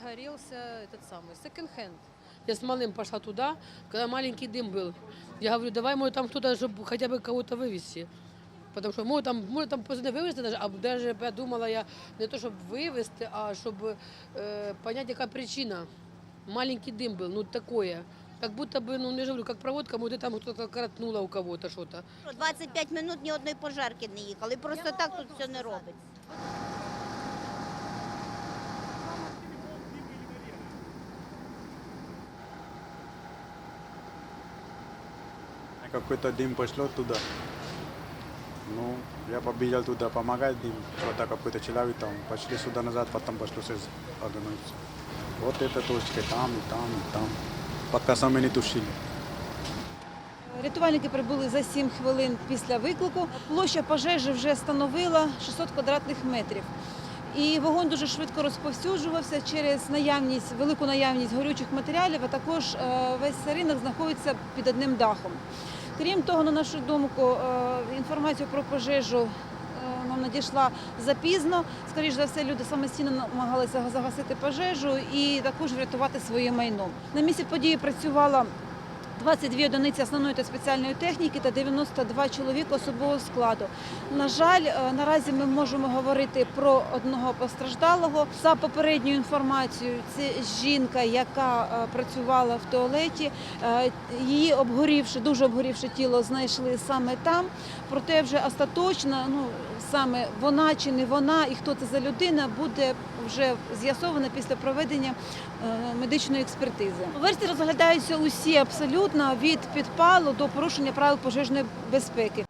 загорелся этот самый секонд-хенд. Я с малым пошла туда, когда маленький дым был. Я говорю, давай, может, там кто-то, чтобы хотя бы кого-то вывести. Потому что, может, там, может, там просто не вывезти даже, а даже я думала я не то, чтобы вывезти, а чтобы э, понять, какая причина. Маленький дым был, ну такое. Как будто бы, ну не говорю, как проводка, может, там кто-то коротнуло у кого-то что-то. 25 минут ні одної пожарки не їхали. Просто так тут все не робить. Какой-то дым пошло туда. Ну, я побежал туда помогать им. Что-то какой-то человек там. Пошли сюда назад, потом пошло все огонь. Вот эта точка, там, и там, и там. Пока сами не тушили. Рятувальники прибули за 7 хвилин після виклику. Площа пожежі вже становила 600 квадратних метрів. І вогонь дуже швидко розповсюджувався через наявність, велику наявність горючих матеріалів, а також е, весь ринок знаходиться під одним дахом. Крім того, на нашу думку, е, інформацію про пожежу е, нам надійшла запізно. Скоріше за все, люди самостійно намагалися загасити пожежу і також врятувати своє майно. На місці події працювала 22 одиниці основної та спеціальної техніки та 92 чоловіка особового складу. На жаль, е, наразі ми можемо говорити про одного постраждалого. За попередньою інформацією, це жінка, яка е, працювала в туалеті. Е, Її обгорівши, дуже обгорівши тіло, знайшли саме там. Проте вже остаточно, ну саме вона чи не вона, і хто це за людина, буде вже з'ясовано після проведення медичної експертизи. Версії розглядаються усі абсолютно від підпалу до порушення правил пожежної безпеки.